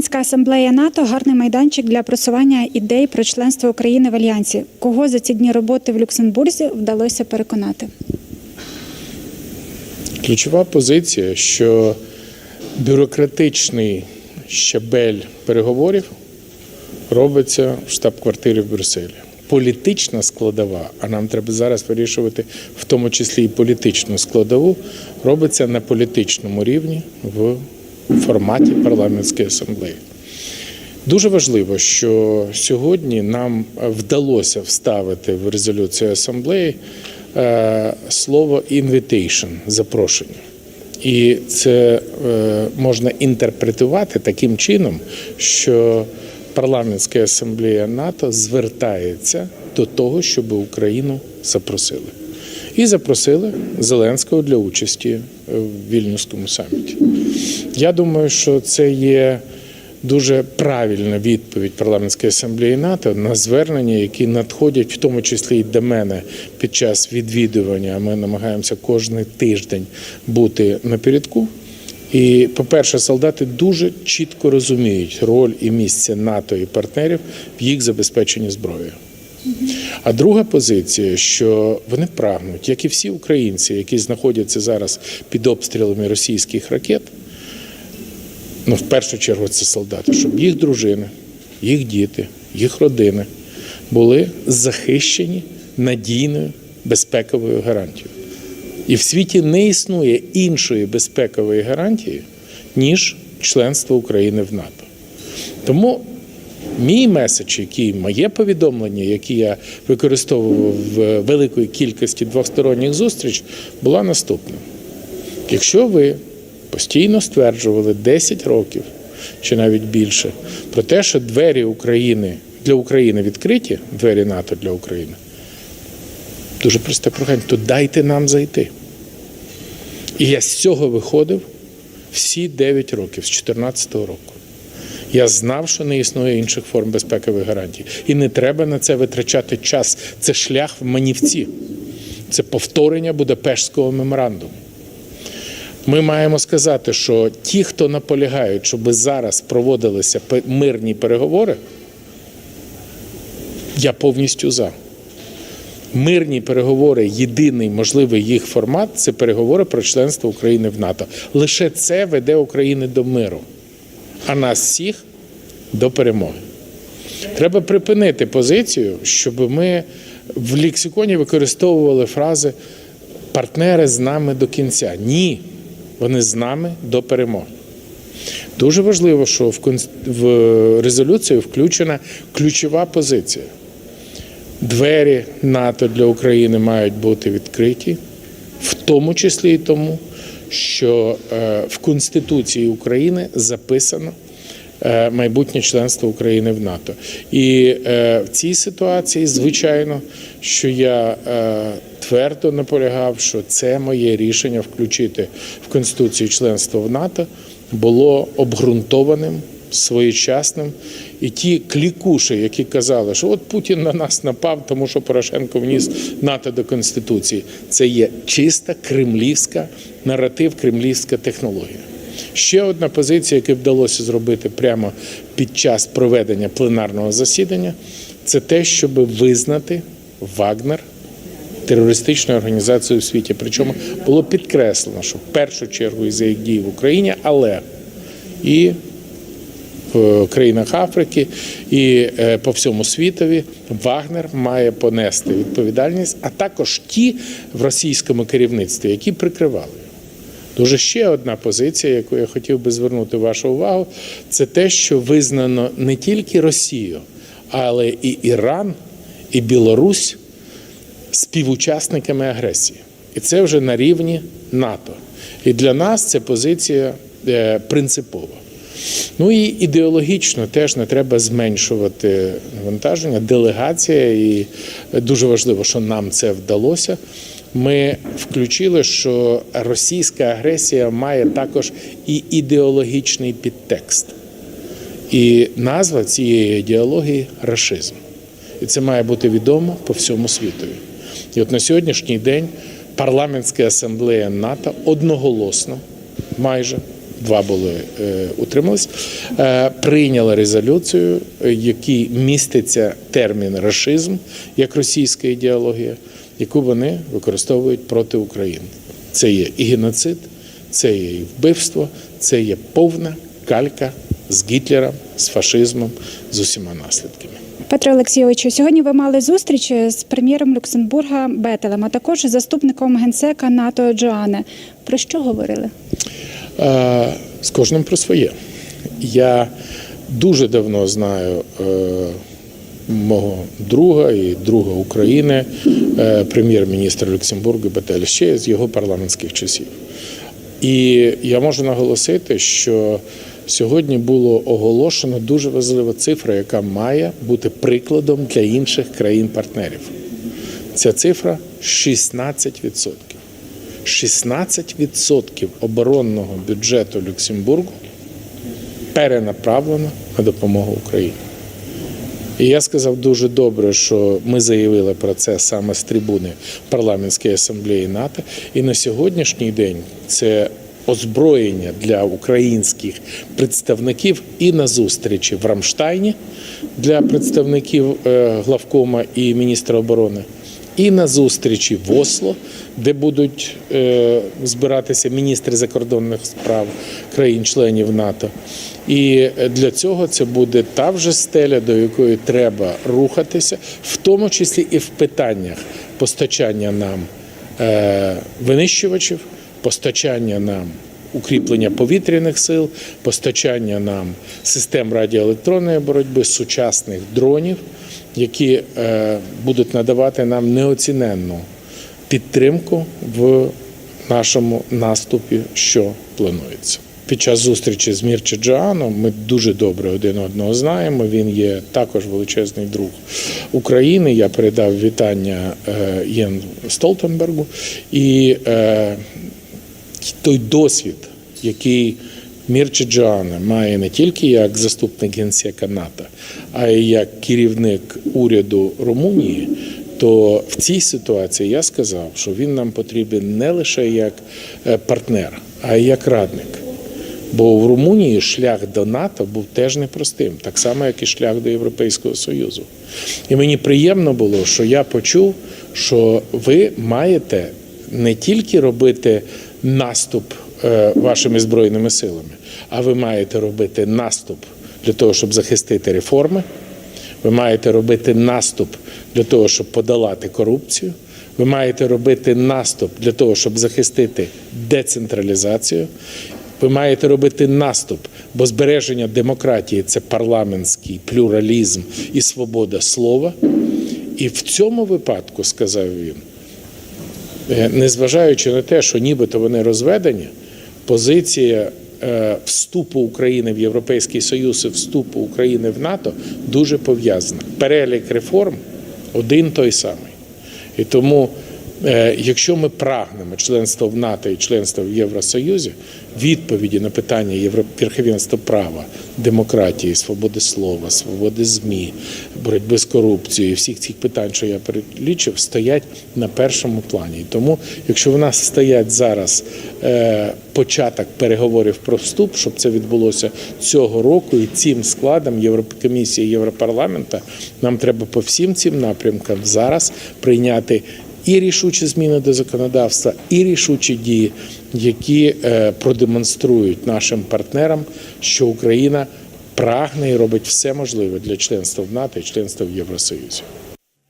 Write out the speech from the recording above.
Парламентська асамблея НАТО гарний майданчик для просування ідей про членство України в альянсі. Кого за ці дні роботи в Люксембурзі вдалося переконати? Ключова позиція, що бюрократичний щабель переговорів робиться в штаб-квартирі в Брюсселі. Політична складова, а нам треба зараз вирішувати в тому числі і політичну складову, робиться на політичному рівні в форматі парламентської асамблеї. Дуже важливо, що сьогодні нам вдалося вставити в резолюцію асамблеї е, слово invitation – запрошення. І це е, можна інтерпретувати таким чином, що парламентська асамблея НАТО звертається до того, щоб Україну запросили. І запросили Зеленського для участі е, в Вільнюському саміті. Я думаю, що це є дуже правильна відповідь парламентської асамблеї НАТО на звернення, які надходять, в тому числі і до мене під час відвідування. Ми намагаємося кожен тиждень бути напередку. І, по-перше, солдати дуже чітко розуміють роль і місце НАТО і партнерів в їх забезпеченні зброєю. А друга позиція, що вони прагнуть, як і всі українці, які знаходяться зараз під обстрілами російських ракет, ну в першу чергу це солдати, щоб їх дружини, їх діти, їх родини були захищені надійною безпековою гарантією. І в світі не існує іншої безпекової гарантії, ніж членство України в НАТО. Тому мій меседж, який моє повідомлення, які я використовував в великої кількості двосторонніх зустріч, була наступна. Якщо ви постійно стверджували 10 років чи навіть більше про те, що двері України для України відкриті, двері НАТО для України, дуже просте прохання, то дайте нам зайти. І я з цього виходив всі 9 років, з 2014 року. Я знав, що не існує інших форм безпекових гарантій. І не треба на це витрачати час. Це шлях в манівці. Це повторення Будапештського меморандуму. Ми маємо сказати, що ті, хто наполягають, щоб зараз проводилися мирні переговори, я повністю за. Мирні переговори, єдиний можливий їх формат це переговори про членство України в НАТО. Лише це веде Україну до миру, а нас всіх до перемоги. Треба припинити позицію, щоб ми в лексиконі використовували фрази партнери з нами до кінця. Ні, вони з нами до перемоги. Дуже важливо, що в резолюцію включена ключова позиція. Двері НАТО для України мають бути відкриті, в тому числі і тому, що е, в Конституції України записано е, майбутнє членство України в НАТО. І е, в цій ситуації, звичайно, що я твердо наполягав, що це моє рішення включити в Конституцію членство в НАТО було обґрунтованим своєчасним. І ті клікуші, які казали, що от Путін на нас напав, тому що Порошенко вніс НАТО до Конституції, це є чиста кремлівська наратив, кремлівська технологія. Ще одна позиція, яку вдалося зробити прямо під час проведення пленарного засідання, це те, щоб визнати Вагнер терористичною організацією в світі. Причому було підкреслено, що в першу чергу із за їх дій в Україні, але і в країнах Африки і е, по всьому світові Вагнер має понести відповідальність, а також ті в російському керівництві, які прикривали. Дуже ще одна позиція, яку я хотів би звернути вашу увагу, це те, що визнано не тільки Росію, але і Іран, і Білорусь співучасниками агресії. І це вже на рівні НАТО. І для нас це позиція е, принципова. Ну і ідеологічно теж не треба зменшувати навантаження. Делегація, і дуже важливо, що нам це вдалося. Ми включили, що російська агресія має також і ідеологічний підтекст. І назва цієї ідеології рашизм. І це має бути відомо по всьому світові. І от на сьогоднішній день парламентська асамблея НАТО одноголосно майже два були е, утримались, е, прийняла резолюцію, який міститься термін рашизм як російська ідеологія, яку вони використовують проти України. Це є і геноцид, це є і вбивство, це є повна калька з Гітлером, з фашизмом, з усіма наслідками. Петро Олексійовичу, сьогодні ви мали зустріч з прем'єром Люксембурга Бетелем, а також заступником генсека НАТО Джоане. Про що говорили? З кожним про своє. Я дуже давно знаю е, мого друга і друга України, е, прем'єр-міністра Люксембургу Бетеля ще з його парламентських часів. І я можу наголосити, що сьогодні було оголошено дуже важлива цифра, яка має бути прикладом для інших країн-партнерів. Ця цифра 16%. 16% оборонного бюджету Люксембургу перенаправлено на допомогу Україні. І я сказав дуже добре, що ми заявили про це саме з трибуни парламентської асамблеї НАТО. І на сьогоднішній день це озброєння для українських представників і на зустрічі в Рамштайні для представників е, главкома і міністра оборони. І на зустрічі в Осло, де будуть е, збиратися міністри закордонних справ країн-членів НАТО. І для цього це буде та вже стеля, до якої треба рухатися, в тому числі і в питаннях постачання нам е, винищувачів, постачання нам укріплення повітряних сил, постачання нам систем радіоелектронної боротьби, сучасних дронів, які е, будуть надавати нам неоціненну підтримку в нашому наступі, що планується. Під час зустрічі з Мірчі Джоаном ми дуже добре один одного знаємо. Він є також величезний друг України. Я передав вітання е, Єн Столтенбергу і е, той досвід, який Мірчі Джоана має не тільки як заступник генсека НАТО, а й як керівник уряду Румунії. То в цій ситуації я сказав, що він нам потрібен не лише як е, партнер, а й як радник. Бо в Румунії шлях до НАТО був теж непростим, так само, як і шлях до Європейського Союзу. І мені приємно було, що я почув, що ви маєте не тільки робити наступ е, вашими збройними силами, а ви маєте робити наступ для того, щоб захистити реформи. Ви маєте робити наступ для того, щоб подолати корупцію. Ви маєте робити наступ для того, щоб захистити децентралізацію. Ви маєте робити наступ, бо збереження демократії це парламентський плюралізм і свобода слова. І в цьому випадку, сказав він, незважаючи на те, що нібито вони розведені, позиція е, вступу України в Європейський Союз і вступу України в НАТО дуже пов'язана. Перелік реформ один той самий. І тому, е, якщо ми прагнемо членства в НАТО і членства в Євросоюзі, відповіді на питання верховенства права, демократії, свободи слова, свободи ЗМІ, боротьби з корупцією, всіх цих питань, що я перелічив, стоять на першому плані. Тому, якщо в нас стоять зараз е, початок переговорів про вступ, щоб це відбулося цього року, і цим складом Єврокомісії Європарламента, нам треба по всім цим напрямкам зараз прийняти і рішучі зміни до законодавства, і рішучі дії, які е, продемонструють нашим партнерам, що Україна прагне і робить все можливе для членства в НАТО і членства в Євросоюзі.